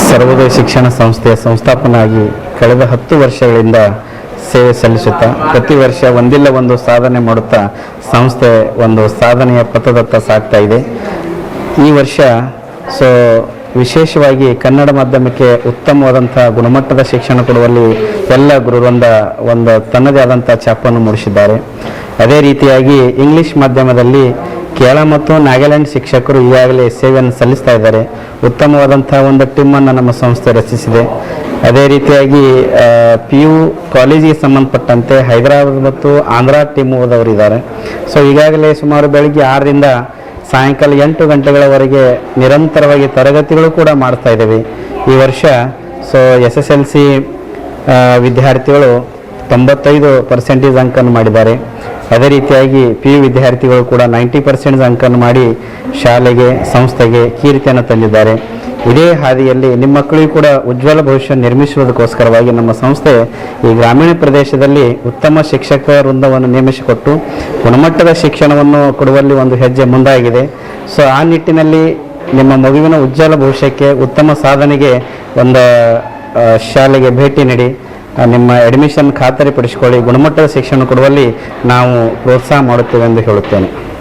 ಸರ್ವೋದಯ ಶಿಕ್ಷಣ ಸಂಸ್ಥೆಯ ಸಂಸ್ಥಾಪನಾಗಿ ಕಳೆದ ಹತ್ತು ವರ್ಷಗಳಿಂದ ಸೇವೆ ಸಲ್ಲಿಸುತ್ತಾ, ಪ್ರತಿ ವರ್ಷ ಒಂದಿಲ್ಲ ಒಂದು ಸಾಧನೆ ಮಾಡುತ್ತಾ ಸಂಸ್ಥೆ ಒಂದು ಸಾಧನೆಯ ಪಥದತ್ತ ಸಾಗ್ತಾ ಇದೆ. ಈ ವರ್ಷ ಸೊ ವಿಶೇಷವಾಗಿ ಕನ್ನಡ ಮಾಧ್ಯಮಕ್ಕೆ ಉತ್ತಮವಾದಂಥ ಗುಣಮಟ್ಟದ ಶಿಕ್ಷಣ ಕೊಡುವಲ್ಲಿ ಎಲ್ಲ ಗುರುವೃಂದ ಒಂದು ತನ್ನದೇ ಆದಂಥ ಛಾಪನ್ನು ಮೂಡಿಸಿದ್ದಾರೆ. ಅದೇ ರೀತಿಯಾಗಿ ಇಂಗ್ಲಿಷ್ ಮಾಧ್ಯಮದಲ್ಲಿ ಕೇರಳ ಮತ್ತು ನಾಗಾಲ್ಯಾಂಡ್ ಶಿಕ್ಷಕರು ಈಗಾಗಲೇ ಸೇವೆಯನ್ನು ಸಲ್ಲಿಸ್ತಾ ಇದ್ದಾರೆ. ಉತ್ತಮವಾದಂಥ ಒಂದು ಟೀಮನ್ನು ನಮ್ಮ ಸಂಸ್ಥೆ ರಚಿಸಿದೆ. ಅದೇ ರೀತಿಯಾಗಿ ಪಿ ಯು ಕಾಲೇಜಿಗೆ ಸಂಬಂಧಪಟ್ಟಂತೆ ಹೈದರಾಬಾದ್ ಮತ್ತು ಆಂಧ್ರ ಟೀಮ್ ಓದವರಿದ್ದಾರೆ ಸೊ ಈಗಾಗಲೇ ಸುಮಾರು ಬೆಳಗ್ಗೆ ಆರರಿಂದ ಸಾಯಂಕಾಲ ಎಂಟು ಗಂಟೆಗಳವರೆಗೆ ನಿರಂತರವಾಗಿ ತರಗತಿಗಳು ಕೂಡ ಮಾಡ್ತಾ ಇದ್ದೇವೆ. ಈ ವರ್ಷ so S S L C ವಿದ್ಯಾರ್ಥಿಗಳು ತೊಂಬತ್ತೈದು ಪರ್ಸೆಂಟೇಜ್ ಅಂಕನ್ನು ಮಾಡಿದ್ದಾರೆ. ಅದೇ ರೀತಿಯಾಗಿ ಪಿ ಯು ವಿದ್ಯಾರ್ಥಿಗಳು ಕೂಡ ನೈಂಟಿ ಪರ್ಸೆಂಟ್ ಅಂಕನ ಮಾಡಿ ಶಾಲೆಗೆ, ಸಂಸ್ಥೆಗೆ ಕೀರ್ತಿಯನ್ನು ತಂದಿದ್ದಾರೆ. ಇದೇ ಹಾದಿಯಲ್ಲಿ ನಿಮ್ಮ ಮಕ್ಕಳಿಗೂ ಕೂಡ ಉಜ್ವಲ ಭವಿಷ್ಯ ನಿರ್ಮಿಸುವುದಕ್ಕೋಸ್ಕರವಾಗಿ ನಮ್ಮ ಸಂಸ್ಥೆ ಈ ಗ್ರಾಮೀಣ ಪ್ರದೇಶದಲ್ಲಿ ಉತ್ತಮ ಶಿಕ್ಷಕ ವೃಂದವನ್ನು ನೇಮಿಸಿಕೊಟ್ಟು ಗುಣಮಟ್ಟದ ಶಿಕ್ಷಣವನ್ನು ಕೊಡುವಲ್ಲಿ ಒಂದು ಹೆಜ್ಜೆ ಮುಂದಾಗಿದೆ. ಸೊ ಆ ನಿಟ್ಟಿನಲ್ಲಿ ನಿಮ್ಮ ಮಗುವಿನ ಉಜ್ವಲ ಭವಿಷ್ಯಕ್ಕೆ ಉತ್ತಮ ಸಾಧನೆಗೆ ಒಂದು ಶಾಲೆಗೆ ಭೇಟಿ ನೀಡಿ. ನಿಮ್ಮ ಅಡ್ಮಿಷನ್ ಖಾತರಿಪಡಿಸಿಕೊಳ್ಳಿ ಗುಣಮಟ್ಟದ ಶಿಕ್ಷಣ ಕೊಡುವಲ್ಲಿ ನಾವು ಪ್ರೋತ್ಸಾಹ ಮಾಡುತ್ತೇವೆ ಎಂದು ಹೇಳುತ್ತೇನೆ.